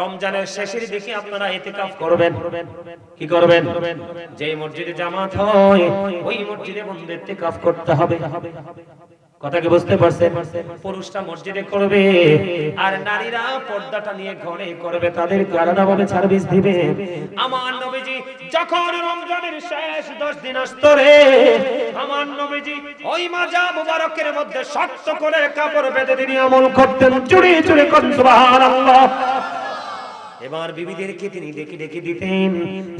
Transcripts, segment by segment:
রমজানের শেষের দিকে আপনারা ইতিকাফ করবেন। কি করবেন? যে মসজিদে জামাত হয়, ওই মসজিদে বন্ধু ইতিকাফ করতে হবে। কথা কি বুঝতে পারছেন? পুরুষরা মসজিদে করবে, আর নারীরা পর্দাটা নিয়ে ঘরে করবে, তাদের আলাদাভাবে সার্ভিস দিবে। আমার নবীজি, যখন রমজানের শেষ 10 দিন আসতো রে, আমার নবীজি ওই মাজা মুবারকের মধ্যে শক্ত করে কাপড় বেঁধে তিনি আমল করতেন, চুরি চুরি করতেন, সুবহানাল্লাহ। এবার বিবিদেরকে তিনি ডেকে ডেকে দিতেন।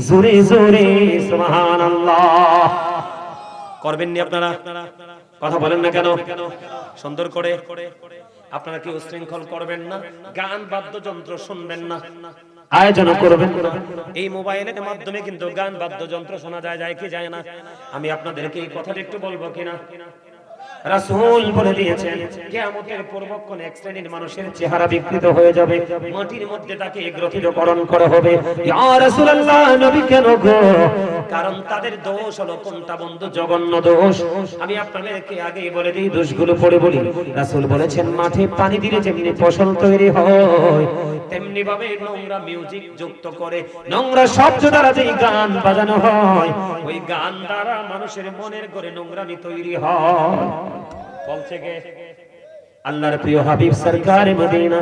জোরে জোরে, সুবহানাল্লাহ। করবেন নি আপনারা? কথা বলেন না কেন? সুন্দর করে। আপনারা কি উশৃঙ্খল করবেন না, গান, বাদ্যযন্ত্র শুনবেন না। আয়োজন করবেন এই মোবাইলের মাধ্যমে কিন্তু গান, বাদ্যযন্ত্র শোনা যায় যায় কি যায় না? আমি আপনাদেরকে এই কথাটা একটু বলব কিনা? রাসূল বলে দিয়েছেন, কিয়ামতের এক শ্রেণির মানুষের চেহারা বিকৃত হয়ে যাবে, মাটির মধ্যে তাকে গ্রথিতকরণ করা হবে। ইয়া রাসূলুল্লাহ, নবী কেন গো? কারণ তাদের দোষ হলো কোনটা বন্ধু জঘন্য দোষ? আমি আপনাদেরকে আগেই বলে দিই, দোষগুলো পড়ে বলি। রাসূল বলেছেন, মাঠে পানি দিলে যেমনি ফসল তৈরি হয় তেমনি ভাবে নোংরা মিউজিক যুক্ত করে। নোংরা শব্দ দ্বারা যেই গান বাজানো হয় ওই গান দ্বারা মানুষের মনের করে নোংরামি তৈরি হয়। বলছে কে? আল্লাহর প্রিয় হাবিব সরকার মদিনা।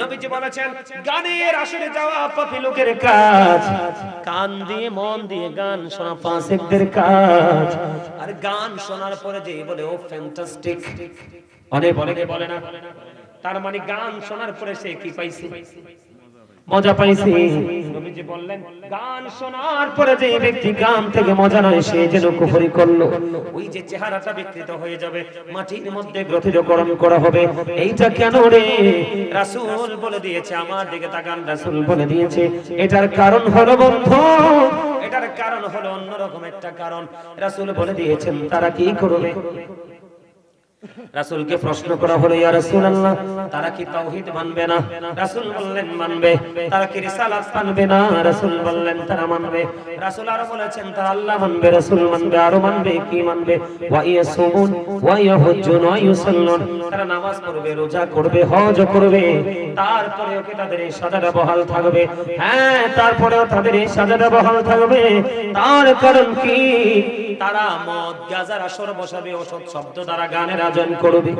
নবীজি বলেছেন গানের আসরে যাওয়া পাপী লোকের কাজ। কান দিয়ে মন দিয়ে গান শোনা ফাসিকদের কাজ। আর গান শোনার পরে যে বলে ও ফ্যান্টাস্টিক অনেক বলে বলে না তার মানে গান শোনার পরে সে কি পাইছে? মজা পাইছে। নবীজি বললেন গান শোনার পরে যে ব্যক্তি গান থেকে মজা নয় সে যেন কুফরি করল। ওই যে চেহারাটা বিকৃত হয়ে যাবে মাটির মধ্যে গ্রথিতকরণ করা হবে। এইটা কেন রে? রাসূল বলে দিয়েছে আমার দিকে তাকান রাসূল বলে দিয়েছে এটার কারণ হলো বন্ধু এটার কারণ হলো অন্যরকম একটা কারণ। রাসূল বলে দিয়েছেন তারা কি করবে? রাসূলকে প্রশ্ন করা হলো, ইয়া রাসূলুল্লাহ, তারা কি তাওহীদ মানবে না? রাসূল বললেন, মানবে। তারা কি রিসালাত মানবে না? রাসূল বললেন, তারা মানবে। রাসূল আরও বলেছেন, তারা আল্লাহ মানবে, রাসূল মানবে, আরও মানবে, কি মানবে? ওয়া ইয়াসুমুন, ওয়া ইয়াহুজ্জুন, ওয়া ইউসাল্লুন। তারা নামাজ পড়বে, রোজা করবে, হজ করবে। তারপরেও কি তাদের এই সাজাটা বহাল থাকবে? হ্যাঁ তারপরেও তাদের এই সাজাটা বহাল থাকবে। তার কারণ কি? তারা মদ, গাজার আসর বসাবে ওসব শব্দ দ্বারা গানের আয়োজন করবে।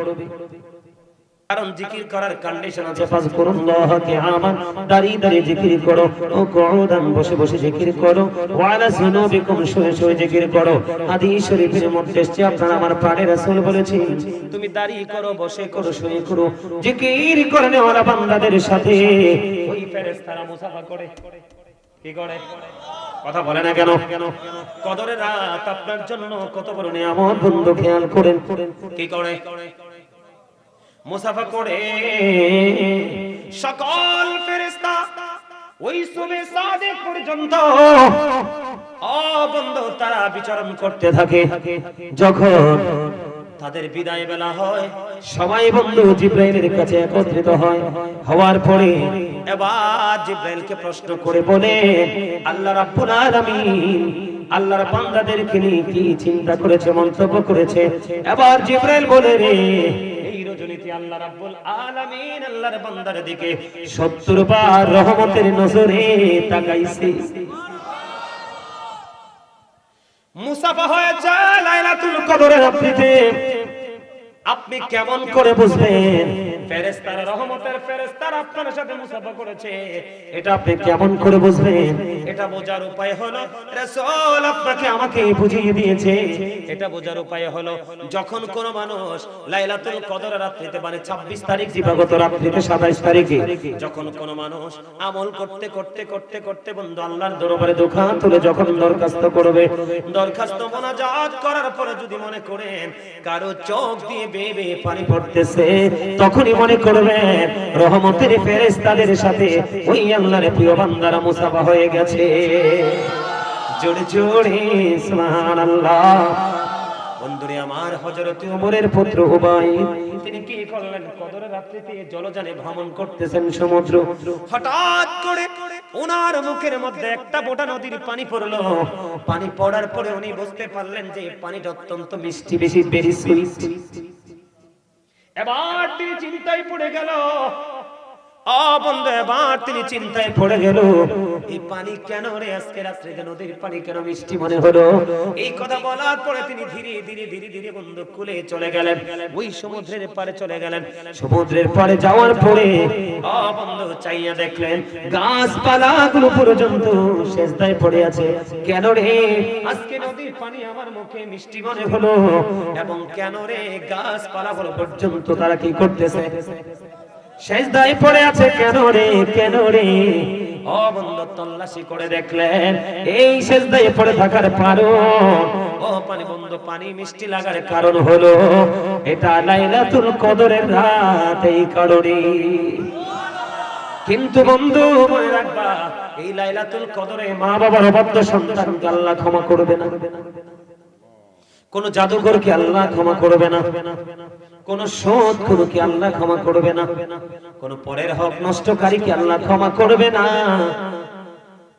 কারণ জিকির করার কন্ডিশন আছে ফাজকুরুল্লাহ কিয়ামান দাঁড়িয়ে দাঁড়িয়ে জিকির করো। ও কুউদান বসে বসে জিকির করো। ওয়ালা সুনুবিকুম শুয়ে শুয়ে জিকির করো। হাদিস শরীফের মধ্যে এসেছে, আপনারা আমার প্রাণে রাসূল বলেছেন, তুমি দাঁড়িয়ে করো, বসে করো, শুয়ে করো। জিকির করনে ওরা বান্দাদের সাথে। ওই ফেরেশতারা মুসাফা করে। কি করে? কথা বলে না কেন? কদরের রাত আপনার জন্য কত বড় নিয়ামত বন্ধু, খেয়াল করেন। কি করে? মুসাফা করে। সকল ফেরেশতা ওই সুবে সাদে পর্যন্ত ও বন্ধু, তারা বিচরণ করতে থাকে। যখন তাদের বিদায় বেলা হয়। সবাই বন্ধু জিব্রাইলের কাছে একত্রিত হয়। হওয়ার পরে এবার জিব্রাইলকে প্রশ্ন করে বলে, আল্লাহ রাব্বুল আলামিন, আল্লাহর বান্দাদেরকে নিয়ে কি চিন্তা করেছে, মন্তব্য করেছে? এবার জিব্রাইল বলে, রে, এই রজনীতে আল্লাহ রাব্বুল আলামিন আল্লাহর বান্দার দিকে 70 বার রহমতের নজরে তাকাইছে। মুসাফা হয়েছে লাইলাতুল কদরের রাত্রিতে আপনি কেমন করে বুঝবেন? ফেরেশতারা রহমতের ফেরেশতারা আপনার সাথে মুসাফা করেছে। এটা আপনি কেমন করে বুঝবেন? এটা বোঝার উপায় হলো রাসূল আপনাকে আমাকে বুঝিয়ে দিয়েছে। এটা বোঝার উপায় হলো যখন কোন মানুষ লাইলাতুল কদর রাত্রিতে মানে 26 তারিখ দিবাগত রাত্রিতে 27 তারিখে যখন কোন মানুষ আমল করতে করতে করতে করতে বন্ধু আল্লাহর দরবারে দোকান তুলে যখন দরখাস্ত করবে দরখাস্ত মোনাজাত করার পরে যদি মনে করেন কারও চোখ দিয়ে তখনই মনে করবেন রহমতের সাথে ওই জোরে আমার হযরত ওমরের পুত্র উবাই, তিনি কি করলেন? কদরের রাত্রিতে জলযানে ভ্রমণ করতেছেন সমুদ্র। হঠাৎ করে ওনার মুখের মধ্যে একটা বোটা নদীর পানি পড়ল। পানি পড়ার পরে উনি বুঝতে পারলেন যে পানিটা অত্যন্ত মিষ্টি, বেশি বেশি সুইট এবার তিনি চিন্তায় পড়ে গেল চাইয়া দেখলেন গাছপালা গুলো পর্যন্ত শেষদায় পড়ে আছে। কেন রে? আজকে নদীর পানি আমার মুখে মিষ্টি মনে হলো। এবং কেন রে গাছপালা গুলো পর্যন্ত তারা কি করতেছে? পড়ে আছে কেন রে কেন রে? তল্লাশি করে দেখলেন, এই পড়ে থাকার কারণ। ও পানি পানি মিষ্টি লাগার কারণ হলো, এটা লাইলাতুল কদরের রাত, এই কারণে। কিন্তু বন্ধু, মনে রাখবা, এই লাইলাতুল কদরে মা বাবার অবাধ্য সন্তানকে আল্লাহ ক্ষমা করবে না। কোন জাদুকরকে আল্লাহ ক্ষমা করবে না। কোন শোধ কি আল্লাহ ক্ষমা করবে না? কোন পরের হক নষ্টকারীকে আল্লাহ ক্ষমা করবে না?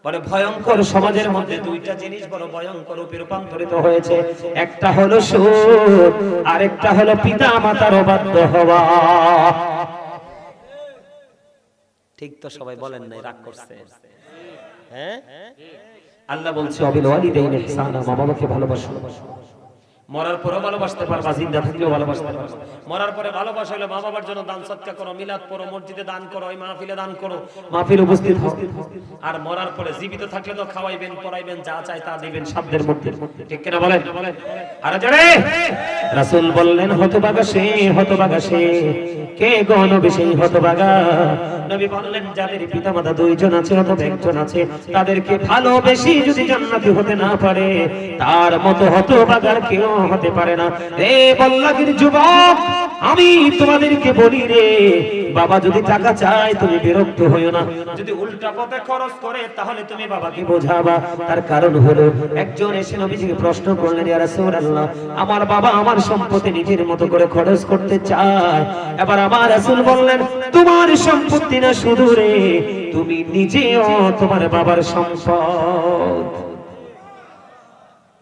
পরে ভয়ঙ্কর সমাজের মধ্যে দুইটা জিনিস বড় ভয়ঙ্কর রূপে রূপান্তরিত হয়েছে। একটা হলো সুদ আরেকটা হলো পিতা মাতার অবাধ্য হওয়া। ঠিক তো সবাই বলেন নাই, রাগ করছে। হ্যাঁ? আল্লাহ বলছে, অবিল ওয়ালিদাইন ইহসানা মা বাবাকে ভালোবাসো। মরার পরে ভালোবাসতে পারবা জিন্দা থাকলেও ভালোবাসতে পারবা। মরার পরে ভালোবাসা হলে মা বাবার জন্য দান সৎকার করো মিলাদ পড়ো মসজিদে দান করো ওই মাহফিলে দান করো। মাহফিল উপস্থিত হও। আর মরার পরে জীবিত থাকলে তো খাওয়াইবেন পড়াইবেন যা চাই তা দিবেন শব্দের মধ্যে। ঠিক কিনা বলেন? আর জোরে রাসূল বললেন হতভাগা সে হতভাগা সে। কে গণ বিশেষ হতভাগা নবী বললেন যাদের পিতামাতা দুইজন আছে অথবা একজন আছে তাদেরকে ভালোবেসে যদি জান্নাতি হতে না পারে তার মতো হতভাগার কেউ হতে পারে না। রে বল্লাগির যুবক, আমি তোমাদেরকে বলি রে, বাবা যদি টাকা চায় তুমি বিরক্ত হইও না। যদি উল্টা পথে খরচ করে, তাহলে তুমি বাবাকে বোঝাবা। তার কারণ হলো, একজন এসে নবীজিকে প্রশ্ন করলেন, ইয়া রাসূলুল্লাহ, আমার বাবা আমার সম্পত্তি নিজের মতো করে খরচ করতে চায়। এবার আমার রাসূল বললেন, তোমার সম্পত্তি না শুধু রে, তুমি নিজেও তোমার বাবার সম্পদ।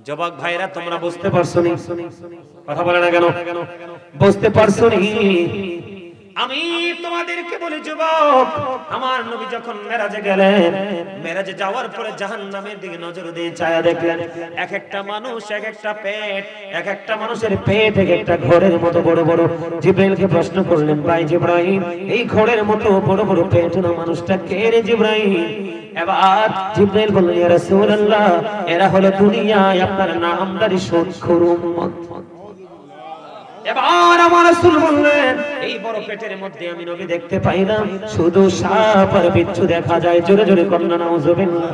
জবাক ভাইরা তোমরা বুঝতে পারছ নি কথা বলে না কেন? বুঝতে পারছ নি আমি তোমাদেরকে বলি যুবক আমার নবী যখন মেরাজে গেলেন মেরাজে যাওয়ার পরে জাহান্নামের দিকে নজর দিয়ে ছায়া দেখলেন এক একটা মানুষ এক একটা পেট এক একটা মানুষের পেট এক একটা ঘরের মতো বড় বড়। জিব্রাইলকে প্রশ্ন করলেন ভাই জিব্রাইল এই ঘরের মতো বড় বড় পেট না মানুষটা কে রে জিব্রাইল? এবার জিব্রাইল বলল, ইয়া রাসূলুল্লাহ, এরা হলো দুনিয়ায় আপনার নামদারি সুদখোর এবার আমার রাসূল বললেন, এই বড় পেটের মধ্যে আমি নবী দেখতে পাইলাম, শুধু সাপ আর বিচ্ছু দেখা যায়, জোরে জোরে কন্যা, নাউজুবিল্লাহ।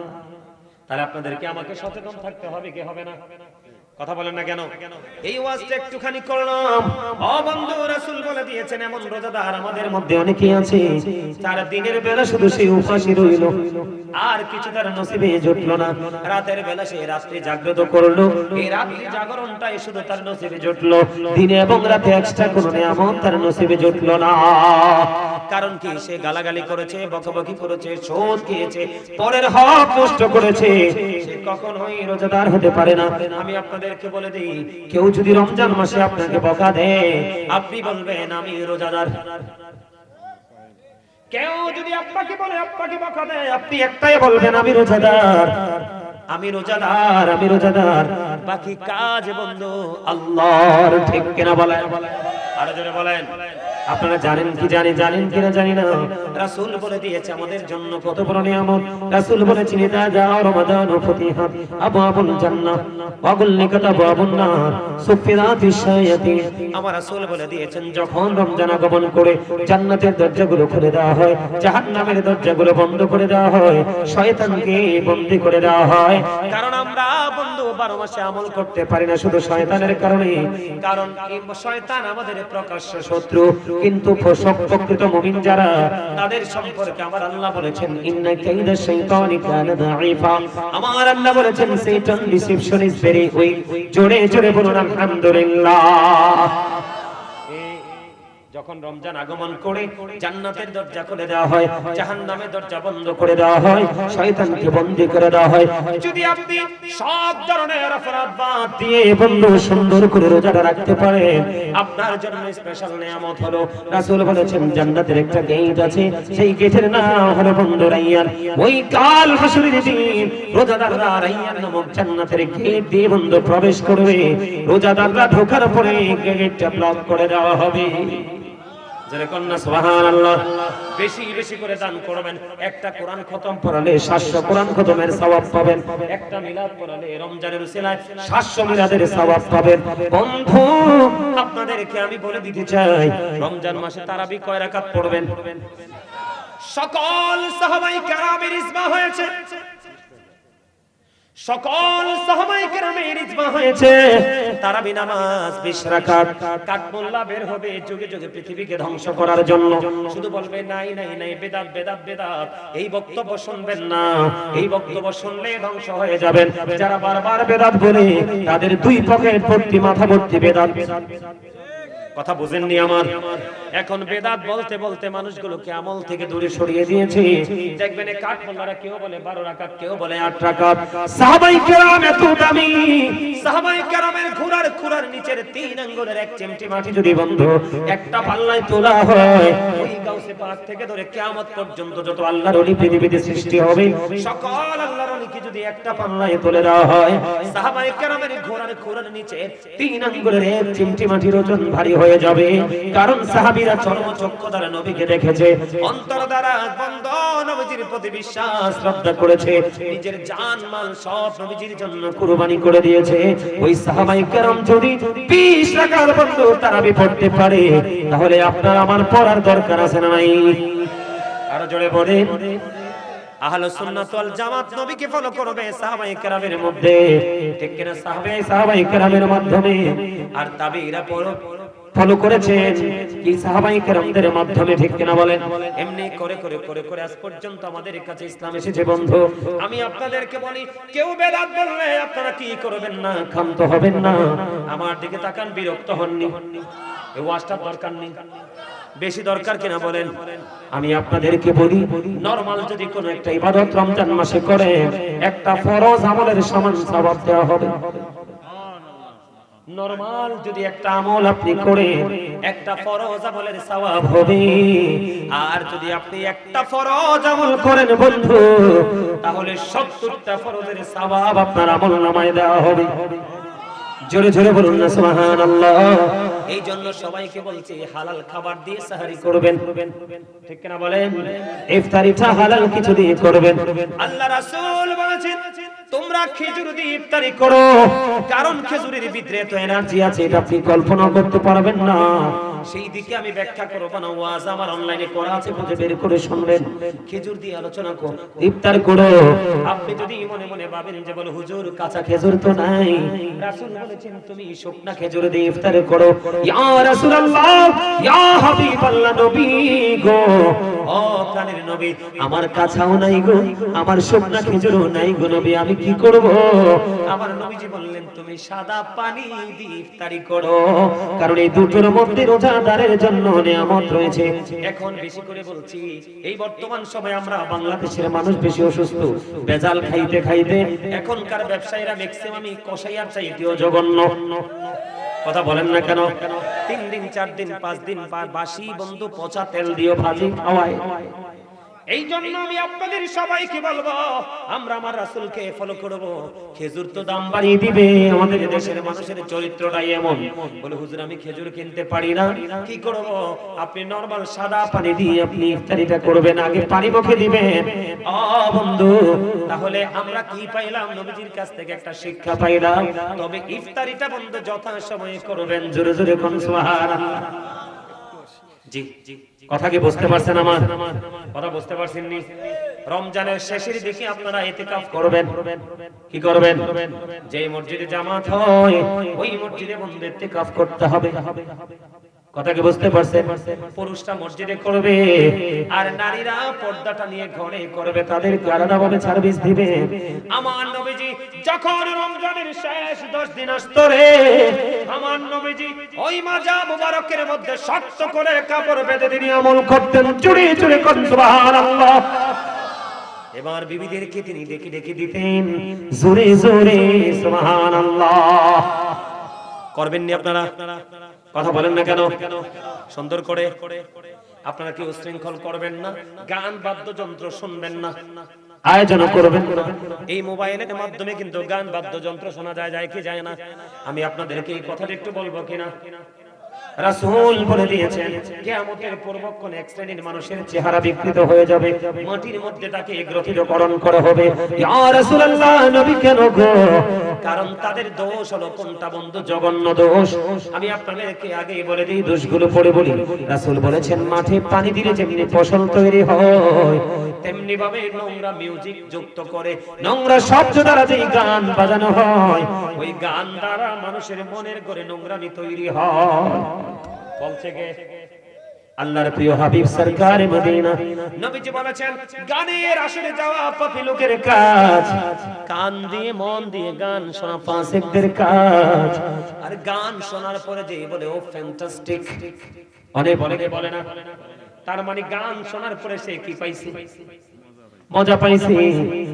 তাহলে আপনাদেরকে আমাকে সচেতন থাকতে হবে কি হবে না? কথা বলেন না কেন? এই ওয়াজটা একটুখানি করলাম। ও বন্ধু রাসূল বলে দিয়েছেন এমন রোজাদার আমাদের মধ্যে অনেকেই আছে তার দিনের বেলা শুধু সে উপাসী রইল আর কিছু তার নসিবে জুটলো না। রাতের বেলা সে রাত্রি জাগ্রত করল এই রাত্রি জাগরণটাই শুধু তার নসিবে জুটলো। দিনে এবং রাতে এক্সট্রা কোনো নিয়ামত তার নসিবে জুটলো না। কারণ কি সে গালাগালি করেছে বকাবকি করেছে শোধ খেয়েছে পরের হক নষ্ট করেছে। সে কখনোই রোজাদার হতে পারে না। আমি আপনাদেরকে বলে দিই কেউ যদি রমজান মাসে আপনাকে বকা দেয় আপনি বলবেন আমি রোজাদার। কেউ যদি আপনাকে বলে আপনাকে বকা দেয় আপনি একটাই বলবেন আমি রোজাদার। আমি রোজাদার আমি রোজাদার। বাকি কাজ বন্ধু আল্লাহর ঠিক কিনা বলেন? আরও জোরে বলেন। আপনারা জানেন কি জানি, জানেন কিনা জানি না। রাসূল বলে দিয়েছে, আমাদের জন্য কত বড় নিয়ামত। রাসূল বলেছেন, ইদা যাও রমাদান ফতিহাত আবওয়াবুল জান্নাহ ওয়া গুল্লিকাত আবওয়াবুন নার সুফিরাতিশ শায়াতিন। আমার রাসূল বলে দিয়েছেন, যখন রমজান আগমন করে জান্নাতের দরজাগুলো খুলে দেওয়া হয়, জাহান্নামের দরজাগুলো বন্ধ করে দেওয়া হয়, শয়তানকে বন্দী করে দেওয়া হয়। কারণ আমরা বন্ধু, বারো মাসে আমল করতে পারি না শুধু শয়তানের কারণে কারণ শয়তান আমাদের প্রকাশ্য শত্রু। কিন্তু প্রকৃত মুমিন যারা, তাদের সম্পর্কে আমার আল্লাহ বলেছেন, ইন্না কাইদা শাইতানি কানা দাঈফা। আমার আল্লাহ বলেছেন, শয়তান ডিসেপশন ইজ ভেরি উইক জোরে জোরে বলুন, আলহামদুলিল্লাহ। যখন রমজান আগমন করে জান্নাতের দরজা খুলে দেওয়া হয় জাহান্নামের দরজা বন্ধ করে দেওয়া হয় শয়তানকে বন্দী করে দেওয়া হয়। যদি আপনি সব ধরনের অপরাধ বাদ দিয়ে বন্ধু সুন্দর করে রোজাটা রাখতে পারেন আপনার জন্য স্পেশাল নিয়ামত হলো রাসূল বলেছেন জান্নাতের একটা গেট আছে সেই গেটের নাম হলো বন্ধু রাইয়ান। ওই কাল হাসরের দিন রোজাদাররা রাইয়ান নামক জান্নাতের গেট দিয়ে বন্ধু প্রবেশ করবে। রোজাদাররা ঢোকার পরে গেটটা ব্লক করে দেওয়া হবে। যারা কন্যা, সুবহানাল্লাহ। বেশি বেশি করে দান করবেন। একটা কোরআন খতম পড়ালে 700 কোরআন খতমের সওয়াব পাবেন। একটা মিলাদ পড়ালে রমজানের উসিলায় 700 মিলাদের সওয়াব পাবেন। বন্ধু, আপনাদেরকে আমি বলে দিতে চাই, রমজান মাসে তারাবি কয় রাকাত পড়বেন? সকল সাহাবাই কেরামের হয়েছে। সকল সাহাবাই কেরামের ইজমা হয়েছে। তারাবি নামাজ 20 রাকাত। কাঠমোল্লা বের হবে যুগে যুগে পৃথিবীকে ধ্বংস করার জন্য। শুধু বলবে, নাই নাই নাই, বেদাত বেদাত বেদাত। এই বক্তব্য শুনবেন না। এই বক্তব্য শুনলে ধ্বংস হয়ে যাবেন। যারা বারবার বেদাত বলে, তাদের দুই পকেট ভর্তি মাথা ভর্তি বেদাত বেদাত। কথা বুঝেননি আমার? এখন বেদাত বলতে বলতে মানুষগুলোকে আমল থেকে দূরে সরিয়ে দিয়েছে। দেখবেন কাঠ কাঠমোল্লারা কেউ বলে বারো রাকাত, কেউ বলে আট রাকাত। সাহাবাই কেরাম এত দামি। সাহাবাই কেরামের ঘোড়ার খুরার নিচের তিন আঙ্গুলের এক চিমটি মাটি যদি বন্ধ, একটা পাল্লায় তোলা হয় গাউসে পাক থেকে ধরে কিয়ামত পর্যন্ত যত আল্লাহর ওলি পৃথিবীতে সৃষ্টি হবে সকল আল্লাহর ওলিকে যদি একটা পাল্লায় তুলে দেওয়া হয় সাহাবাই কেরামের ঘোড়ার খুরার নিচে তিন আঙ্গুলের এক চিমটি মাটির ওজন ভারী হয়ে যাবে। কারণ সাহাবীরা চর্মচক্ষু দ্বারা নবীকে দেখেছে। অন্তর দ্বারা বন্ধ নবীজির প্রতি বিশ্বাস শ্রদ্ধা করেছে। নিজের জান মাল সব নবীজির জন্য কুরবানি করে দিয়েছে। ওই কেরাম যদি 20 টাকার বন্ধু তারাবি পড়তে পারে তাহলে আপনার আমার পড়ার দরকার আছে। না নাই? আরও জোরে বলে আমাদের কাছে ইসলাম এসেছে, বন্ধু। আমি আপনাদেরকে বলি, কেউ বেদাত বললে আপনারা কি করবেন না? ক্ষান্ত হবেন না। আমার দিকে তাকান, বিরক্ত হননি। ওয়াজটার দরকার নেই। বেশি দরকার কিনা বলেন? আমি আপনাদেরকে বলি নরমাল যদি কোনো একটা ইবাদত রমজান মাসে করে, একটা ফরজ আমলের সমান সওয়াব দেওয়া হবে। যদি একটা আমল আপনি করে, একটা ফরজ আমলের সওয়াব হবে। আর যদি আপনি একটা ফরজ আমল করেন বন্ধু, তাহলে 70টা ফরজের সওয়াব আপনার আমল নামায় দেওয়া হবে। জোরে জোরে বলুন না সুবহানাল্লাহ। এই জন্য সবাইকে বলছি হালাল খাবার দিয়ে সাহারি করবেন। ঠিক কিনা বলেন? ইফতারিটা হালাল কিছু দিয়ে করবেন। আল্লাহ রাসূল বলেছেন তোমরা খেজুর দিয়ে ইফতারি করো। কারণ খেজুরের ভিতরে তো এনার্জি আছে এটা আপনি কল্পনা করতে পারবেন না। সেই দিকে আমি ব্যাখ্যা করব না, ওয়াজ আমার অনলাইনে করা আছে বুঝে বের করে শুনবেন। খেজুর দিয়ে আলোচনা করো, ইফতার করো। আপনি যদি মনে মনে ভাবেন যে বলো, হুজুর, কাঁচা খেজুর তো নাই। রাসূল বলেছেন, তুমি শুকনা খেজুর দিয়ে ইফতার করো। ইয়া রাসূলুল্লাহ, ইয়া হাবিবাল্লাহ নবী গো। ও প্রাণের নবী, আমার কাছাও নাই গো, আমার শুকনা খেজুরও নাই গো নবী, আমি কি করব? আমার নবীজি বললেন, তুমি সাদা পানি দিয়ে ইফতারি করো, কারণ এই দুটোর মধ্যে রোজাদারের জন্য নিয়ামত রয়েছে। এখন বেশি করে বলছি এই বর্তমান সময়ে আমরা বাংলাদেশের মানুষ বেশি অসুস্থ। বেজাল খাইতে খাইতে এখনকার ব্যবসায়ীরা ম্যাক্সিমামই কষাইয়ার চাইতেও জঘন্য। কথা বলেন না কেন? তিন দিন চার দিন পাঁচ দিন বাসি বন্ধু পচা তেল দিয়ে ভাজি খাওয়ায়। এই জন্য আমি আপনাদের সবাইকে বলব, আমরা আমার রাসূলকে ফলো করব। খেজুর তো দাম বাড়িয়ে দিবে, আমাদের দেশের মানুষের চরিত্রটাই এমন। বলে, হুজুর, আমি খেজুর কিনতে পারি না। কি করব? আপনি নরমাল সাদা পানি দিয়ে আপনি ইফতারিটা করবেন, আগে পানি মুখে দিবেন। ও বন্ধু, তাহলে আমরা কি পাইলাম? নবীজির কাছ থেকে একটা শিক্ষা পাইলাম। তবে ইফতারিটা বন্ধু যথা সময়ে করবেন। জোরে জোরে কোন, সুবহানাল্লাহ। জি কথা কি বুঝতে পারছেন আমার? কথা বুঝতে পারছেন নি রমজানের শেষের দিকে আপনারা এতে ইতিকাফ করবেন। কি করবেন? যে মসজিদে জামাত হয়, ওই মসজিদে বন্ধু ইতিকাফ করতে হবে। কথা কি বুঝতে পারছেন পুরুষরা মসজিদে করবে, আর নারীরা পর্দাটা নিয়ে ঘরে করবে, তাদের আলাদা ভাবে সার্ভিস দিবে। আমার নবীজি যখন রমজানের শেষ 10 দিন আসতো আমার নবীজি ওই মাজা মুবারকের মধ্যে শক্ত করে কাপড় বেঁধে তিনি আমল করতেন, চুরি চুরি করেন সুবহানাল্লাহ। এবার বিবিদেরকে তিনি ডেকে ডেকে দিতেন, জোরে জোরে, সুবহানাল্লাহ। করবেন নি আপনারা? কথা বলেন না কেন? সুন্দর করে। আপনারা কি উশৃঙ্খল করবেন না? গান বাদ্যযন্ত্র শুনবেন না। আয়োজন করবেন। এই মোবাইলের মাধ্যমে কিন্তু গান বাদ্যযন্ত্র শোনা যায় যায় কি যায় না? আমি আপনাদেরকে এই কথাটা একটু বলব কিনা? রাসূল বলে দিয়েছেন, কিয়ামতের পূর্বক্ষণ এক শ্রেণির মানুষের চেহারা বিকৃত হয়ে যাবে, মাটির মধ্যে তাকে গ্রথিতকরণ করা হবে। ইয়া রাসূলুল্লাহ, নবী কেন গো? কারণ তাদের দোষ হলো কোনটা বন্ধু? জঘন্য দোষ। আমি আপনাদেরকে আগেই বলে দিই, দোষগুলো পড়ে বলি। রাসূল বলেছেন, মাঠে পানি দিলে যেমনি ফসল তৈরি হয়। তেমনি ভাবে নোংরা মিউজিক যুক্ত করে। নোংরা শব্দ দ্বারা যেই গান বাজানো হয়, ওই গান দ্বারা মানুষের মনের করে নোংরামি তৈরি হয়। বলছে কে? আল্লাহর প্রিয় হাবিব সরকার মদিনা। নবীজি বলেছেন, গানের আসরে যাওয়া পাপী লোকের কাজ, কান দিয়ে, মন দিয়ে গান শোনা ফাসিকদের কাজ। আর গান শোনার পরে যে বলে, ও ফ্যান্টাস্টিক অনেক অনেকে বলে না তার মানে গান শোনার পরে সে কি পাইছে? মজা পাইছে।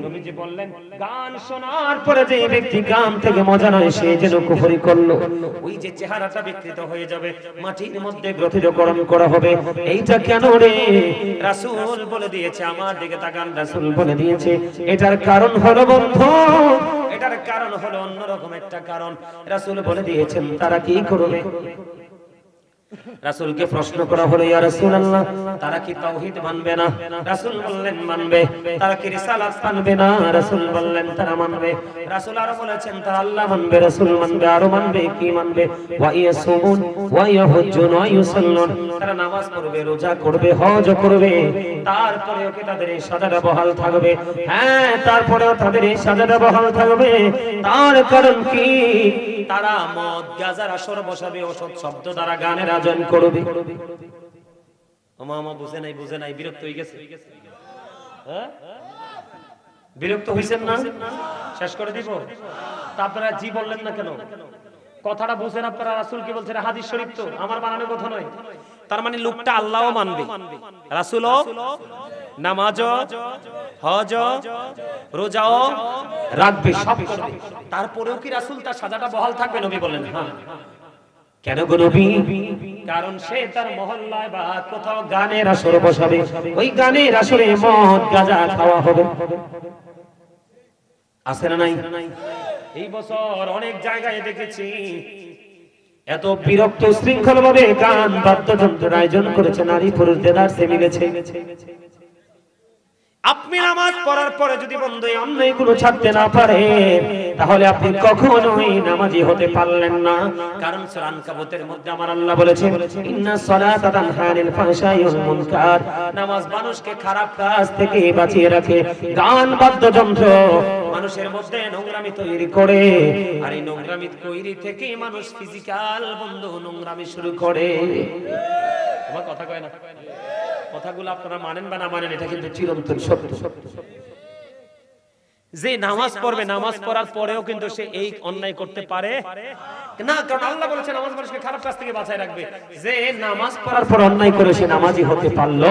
নবীজি বললেন গান শোনার পরে যে ব্যক্তি গান থেকে মজা নয় সে যেন কুফরি করল। ওই যে চেহারাটা বিকৃত হয়ে যাবে মাটির মধ্যে গ্রথিতকরণ করা হবে। এইটা কেন রে? রাসূল বলে দিয়েছে আমার দিকে তাকান রাসূল বলে দিয়েছে এটার কারণ হলো বন্ধু এটার কারণ হলো অন্যরকম একটা কারণ। রাসূল বলে দিয়েছেন তারা কি করবে? রাসূলকে প্রশ্ন করা হলো, ইয়া রাসূলুল্লাহ, তারা কি তাওহীদ মানবে না? রাসূল বললেন, মানবে। তারা কি রিসালাত মানবে না? রাসূল বললেন, তারা মানবে। রাসূল আরও বলেছেন, তারা আল্লাহ মানবে, রাসূল মানবে, আরও মানবে, কি মানবে? ওয়া ইয়াসুমুন, ওয়া ইয়াহুজ্জুন, ওয়া ইউসাল্লুন। তারা নামাজ পড়বে, রোজা করবে, হজ করবে, তারপরেও কি তাদের এই সাজাটা বহাল থাকবে? হ্যাঁ তারপরেও তাদের এই সাজাটা বহাল থাকবে। তার কারণ কি? তারা মদ, গাজার আসর বসাবে, অসৎ শব্দ দ্বারা গানের আয়োজন করবে। বুঝে নাই বুঝে নাই, বিরক্ত হয়ে গেছে। হ্যাঁ? বিরক্ত না? শেষ করে দিব। আপনারা জি বললেন না কেন? কথাটা বুঝেন আপনারা, রাসূল কি বলছেন? হাদিস শরীফ তো, আমার বানানো কথা নয়। তার মানে লোকটা মানবে। নামাজ হজ রোজাও রাখবে, সব তারপরেও কি রাসূল তার সাজাটা বহাল থাকবে, নবী বলেন? হ্যাঁ। কেন গো নবী? কারণ সে তার মহল্লায় বা কোথাও গানের আসর বসাবে। ওই গানের আসরে মদ, গাঁজা খাওয়া হবে। আছে না নাই? এই বছর অনেক জায়গায় দেখেছি, এত বিরক্ত শৃঙ্খল ভাবে গান বাদ্যযন্ত্রের আয়োজন করেছে নারী পুরুষ দেদারসে মিলেছে। আপনি নামাজ পড়ার পরে যদি বন্ধু এই অন্যায়গুলো ছাড়তে না পারে, তাহলে আপনি কখনোই নামাজি হতে পারলেন না। কারণ সূরা আনকাবুতের মধ্যে আমার আল্লাহ বলেছেন, ইন্না সলাতা তানহা আনিল ফাহশাই ওয়াল মুনকার। নামাজ মানুষকে খারাপ কাজ থেকে বাঁচিয়ে রাখে, গান, বাদ্যযন্ত্র মানুষের মধ্যে নোংরামি তৈরি করে। আর এই নোংরামি তৈরি থেকে মানুষ ফিজিক্যাল বন্ধু নোংরামি শুরু করে। আমার কথা কয় না? কথাগুলো আপনারা মানেন বা না মানেন এটা কিন্তু চিরন্তন সত্য। যে নামাজ পড়বে নামাজ পড়ার পরেও কিন্তু সে এই অন্যায় করতে পারে। না কারণ আল্লাহ বলেছে নামাজ মানুষকে খারাপ কাজ থেকে বাঁচায় রাখবে? যে নামাজ পড়ার পর অন্যায় করে সে নামাজি হতে পারল।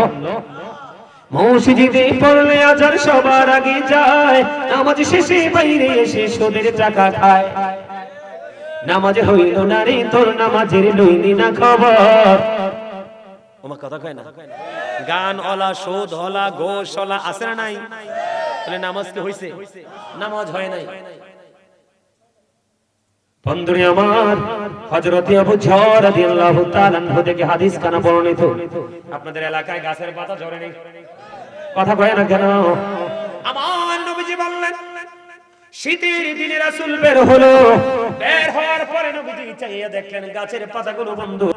মসজিদে পড়লে আজার সবার আগে যায়। নামাজ শেষে বাইরে এসে সোদের টাকা খায়। নামাজ হইল না রে তোর নামাজের লইলি না খবর। ওমা কথা কয় না? গান অলা শোধ হলা হলা আছে না নাই? তাহলে নামাজ কি হইছে? নামাজ হয় নাই। বন্ধুরে আমার হযরত আবু রাদিয়াল্লাহু তাআলা আনহু থেকে হাদিস কানা বর্ণিত। আপনাদের এলাকায় গাছের পাতা ঝরে নেই। কথা কয় না কেন? আমার নবীজি বললেন শীতের দিনে রাসূল বের হলো। বের হওয়ার পরে নবীজি চাইয়া দেখলেন গাছের পাতাগুলো বন্ধু।